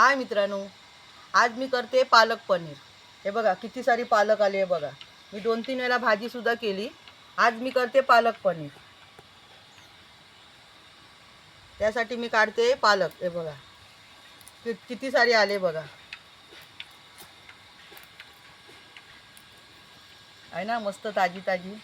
हाय मित्रांनो आज मी करते पालक पनीर. हे बघा किती सारी पालक आली आहे बघा. मी दोन तीन वेळा भाजीसुद्धा केली. आज मी करते पालक पनीर. त्यासाठी मी काढते पालक हे बघा. कि किती सारी आले बघा. आहे ना मस्त ताजी ताजी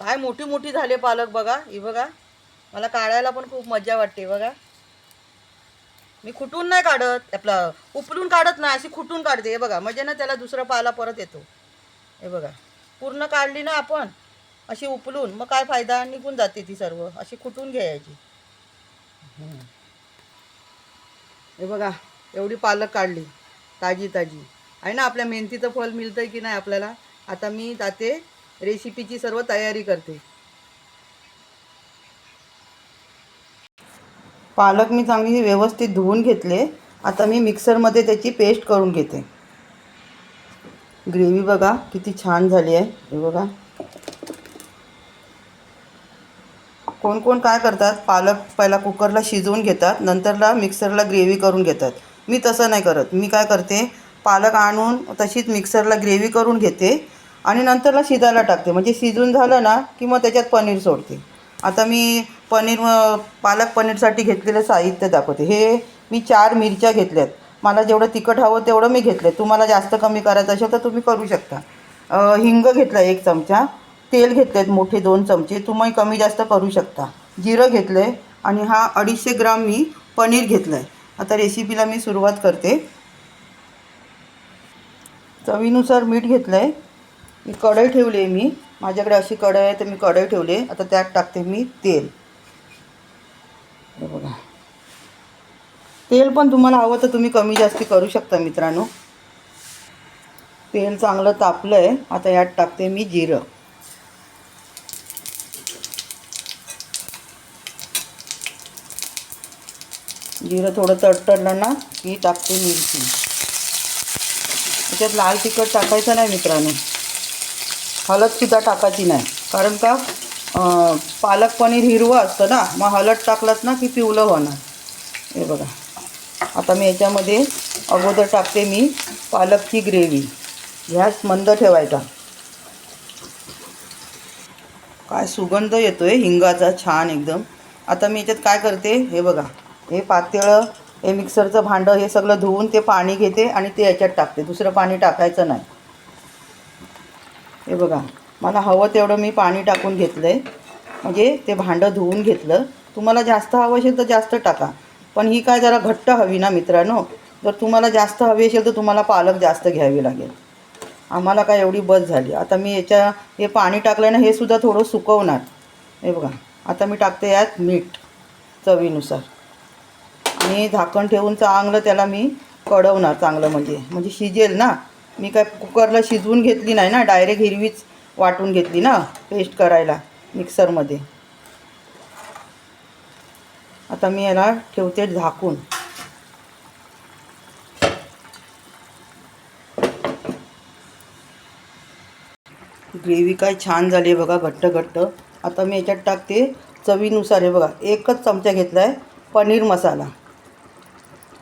काय मोठी मोठी झाले पालक बघा. ही बघा. मला काढायला पण खूप मजा वाटते बघा. मी खुटून नाही काढत. आपलं उपलून काढत नाही अशी खुटून काढते. हे बघा म्हणजे ना त्याला दुसरा पाला परत येतो. हे बघा. पूर्ण काढली ना आपण अशी उपलून मग काय फायदा? निघून जाते ती सर्व. अशी खुटून घ्यायची. हे बघा एवढी पालक काढली. ताजी ताजी. आहे ना आपल्या मेहनतीचं फळ मिळतंय की नाही आपल्याला? आता मी जाते. रेसिपीची सर्व तयारी करते. पालक मी चांगली व्यवस्थित धुवून घेतले. आता मी मिक्सरमध्ये त्याची पेस्ट करून घेते. ग्रेव्ही बघा किती छान झाली आहे. हे बघा. कोण कोण काय करतात पालक पहिला कुकरला शिजवून घेतात नंतरला मिक्सरला ग्रेव्ही करून घेतात. मी तसं नाही करत. मी काय करते पालक आणून तशीच मिक्सरला ग्रेव्ही करून घेते. आणि नंतरला शिजायला टाकते. म्हणजे शिजून झालं ना की मग त्याच्यात पनीर सोडते. आता मी पनीर पालक पनीरसाठी घेतलेलं साहित्य दाखवते. हे मी चार मिरच्या घेतल्यात. मला जेवढं तिखट हवं तेवढं मी घेतलं तुम्हाला जास्त कमी करायचं असेल तर तुम्ही करू शकता. हिंग घेतला एक चमचा. तेल घेतलेत मोठे दोन चमचे. तुम्ही कमी जास्त करू शकता. जिरं घेतलं आहे आणि हा अडीचशे ग्राम मी पनीर घेतलं आहे आता रेसिपीला मी सुरुवात करते. चवीनुसार मीठ घेतलं आहे मी कढई ठेवली आहे मी. माझ्याकडे अशी कढई आहे तर मी कढई ठेवली आहे. आता त्यात टाकते मी तेल. बघा. तेल पण तुम्हाला हवं तर तुम्ही कमी जास्ती करू शकता मित्रांनो. तेल चांगलं तापलं आहे आता यात टाकते मी जिरं. जिरं थोडं तडतडलं ना की टाकते मिरची. त्याच्यात लाल तिखट टाकायचं नाही मित्रांनो. हळदसुद्धा टाकायची नाही. कारण का पालक पनीर हिरवं असतं ना मग हळद टाकलात ना की पिवलं होणार. हे बघा. आता मी याच्यामध्ये अगोदर टाकते मी पालकची ग्रेव्ही. गॅस मंद ठेवायचा. काय सुगंध येतो आहे हिंगाचा छान एकदम. आता मी याच्यात काय करते हे बघा. हे पातळं हे मिक्सरचं भांडं हे सगळं धुवून ते पाणी घेते आणि ते याच्यात टाकते. दुसरं पाणी टाकायचं नाही. हे बघा मला हवं तेवढं मी पाणी टाकून घेतलं आहे म्हणजे ते भांडं धुवून घेतलं. तुम्हाला जास्त हवं असेल तर जास्त टाका. पण ही काय जरा घट्ट हवी ना मित्रांनो? जर तुम्हाला जास्त हवी असेल तर तुम्हाला पालक जास्त घ्यावी लागेल. आम्हाला काय एवढी बस झाली. आता मी याच्या हे पाणी टाकलं ना हे सुद्धा थोडं सुकवणार. हे बघा आता मी टाकते यात मीठ चवीनुसार. आणि झाकण ठेवून चांगलं त्याला मी कडवणार चांगलं म्हणजे. म्हणजे शिजेल ना? मी काय कुकरला शिजवून घेतली नाही ना डायरेक्ट हिरवीच वाटून घेतली ना पेस्ट करायला मिक्सरमध्ये आता मी याला ठेवते झाकून. ग्रेव्ही काय छान झाली आहे बघा घट्ट घट्ट आता मी याच्यात टाकते चवीनुसार. आहे बघा एकच चमचा घेतला आहे पनीर मसाला.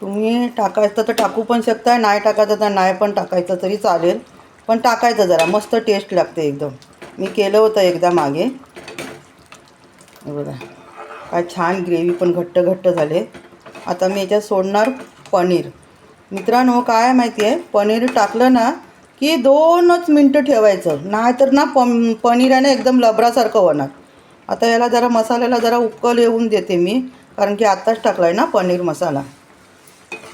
तुम्ही टाकायचं तर टाकू पण शकता नाही टाकायचं तर नाही पण टाकायचं तरी चालेल. पण टाकायचं जरा मस्त टेस्ट लागते एकदम. मी केलं होतं एकदा मागे. बघा काय छान ग्रेव्ही पण घट्ट घट्ट झाले. आता मी याच्यात सोडणार पनीर. मित्रांनो काय माहिती आहे पनीर टाकलं ना की दोनच मिनटं ठेवायचं. नाहीतर ना प पनीराने एकदम लबरासारखं होणार. आता याला जरा मसाल्याला जरा उकल येऊन देते मी कारण की आत्ताच टाकला आहे ना पनीर मसाला.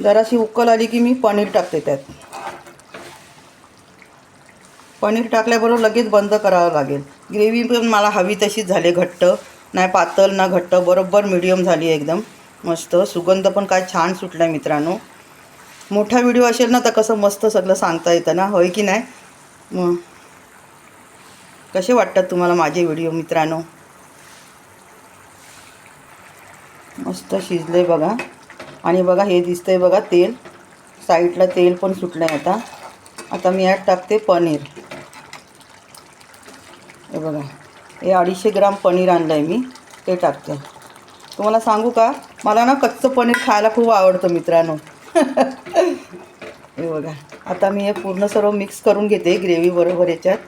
जराशी उकल आली की मी पनीर टाकते त्यात. पनीर टाकल्याबरोबर लगेच बंद करावं लागेल. ग्रेव्ही पण मला हवी तशीच झाली घट्ट. नाही पातळ ना घट्ट बरोबर मिडियम झाली आहे एकदम. मस्त. सुगंध पण काय छान सुटला आहे मित्रांनो. मोठा व्हिडिओ असेल ना तर कसं मस्त सगळं सांगता येतं ना? होय की नाही? मग कसे वाटतात तुम्हाला माझे व्हिडिओ मित्रांनो? मस्त शिजले बघा. आणि बघा हे दिसतंय बघा तेल. साईडला तेल पण सुटलं आहे आता. आता मी यात टाकते पनीर. हे बघा हे अडीचशे ग्राम पनीर आणलं आहे मी ते टाकते. तुम्हाला सांगू का मला ना कच्चं पनीर खायला खूप आवडतं मित्रांनो. हे बघा आता मी हे पूर्ण सर्व मिक्स करून घेते ग्रेव्ही बरोबर याच्यात.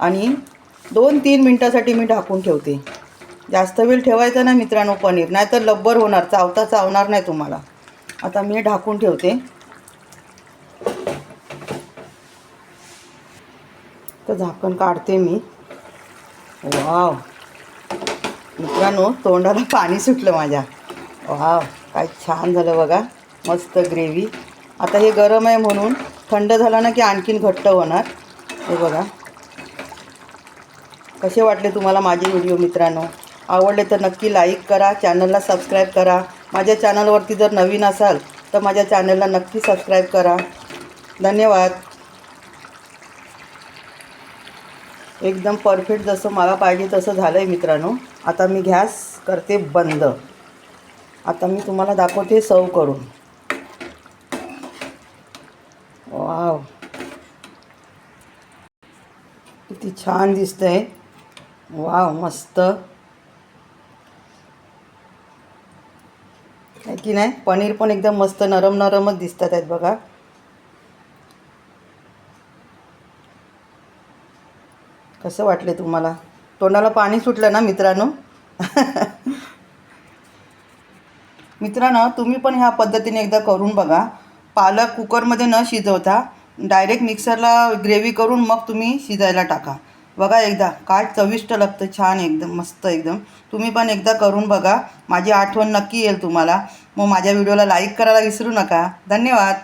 आणि दोन तीन मिनटासाठी मी ढाकून ठेवते. जास्त वेळ ठेवायचा ना मित्रांनो पनीर नाही तर लब्बर होणार चावता चावणार नाही तुम्हाला. आता मी ढाकून ठेवते. तर झाकण काढते मी. वाव. मित्रांनो तोंडाला पाणी सुटलं माझ्या. वाव काय छान झालं बघा. मस्त ग्रेव्ही. आता हे गरम आहे म्हणून थंड झालं ना की आणखीन घट्ट होणार. हे बघा. कसे वाटले तुम्हाला माझे व्हिडिओ मित्रांनो? आवडले तर नक्की लाईक करा. चॅनलला सबस्क्राईब करा. माझ्या चॅनलवरती जर नवीन असाल तर माझ्या चॅनलला नक्की सबस्क्राईब करा. धन्यवाद. एकदम परफेक्ट जसं मला पाहिजे तसं झालं आहे मित्रांनो. आता मी गॅस करते बंद. आता मी तुम्हाला दाखवते सर्व करून. वाव किती छान दिसतंय. वाव मस्त. आहे की नाही? पनीर पण एकदम मस्त नरम नरमच दिसतात आहेत बघा. कसं वाटले तुम्हाला? तोंडाला पाणी सुटलं ना मित्रांनो? मित्रांनो तुम्ही पण ह्या पद्धतीने एकदा करून बघा. पालक कुकरमध्ये न शिजवता डायरेक्ट मिक्सरला ग्रेव्ही करून मग तुम्ही शिजायला टाका. बघा एकदा काय चविष्ट लागतं छान एकदम मस्त एकदम. तुम्ही पण एकदा करून बघा. माझी आठवण नक्की येईल तुम्हाला. मग माझ्या व्हिडिओला लाईक करायला विसरू नका. धन्यवाद.